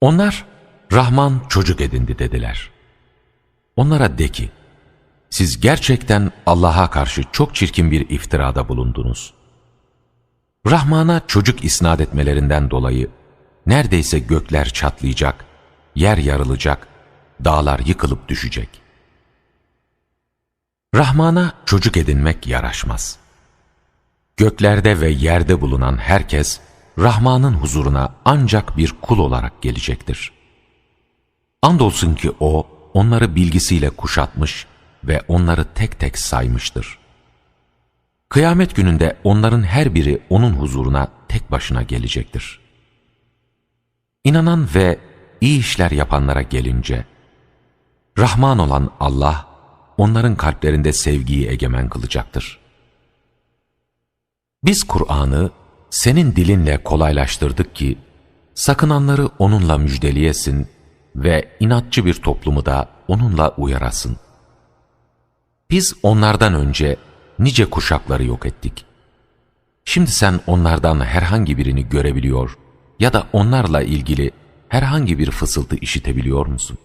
Onlar Rahman çocuk edindi dediler. Onlara de ki, siz gerçekten Allah'a karşı çok çirkin bir iftirada bulundunuz. Rahman'a çocuk isnat etmelerinden dolayı neredeyse gökler çatlayacak, yer yarılacak, dağlar yıkılıp düşecek. Rahman'a çocuk edinmek yaraşmaz. Göklerde ve yerde bulunan herkes, Rahman'ın huzuruna ancak bir kul olarak gelecektir. Andolsun ki O, onları bilgisiyle kuşatmış ve onları tek tek saymıştır. Kıyamet gününde onların her biri O'nun huzuruna tek başına gelecektir. İnanan ve iyi işler yapanlara gelince, Rahman olan Allah, onların kalplerinde sevgiyi egemen kılacaktır. Biz Kur'an'ı senin dilinle kolaylaştırdık ki, sakınanları onunla müjdeliyesin ve inatçı bir toplumu da onunla uyarasın. Biz onlardan önce nice kuşakları yok ettik. Şimdi sen onlardan herhangi birini görebiliyor ya da onlarla ilgili herhangi bir fısıltı işitebiliyor musun?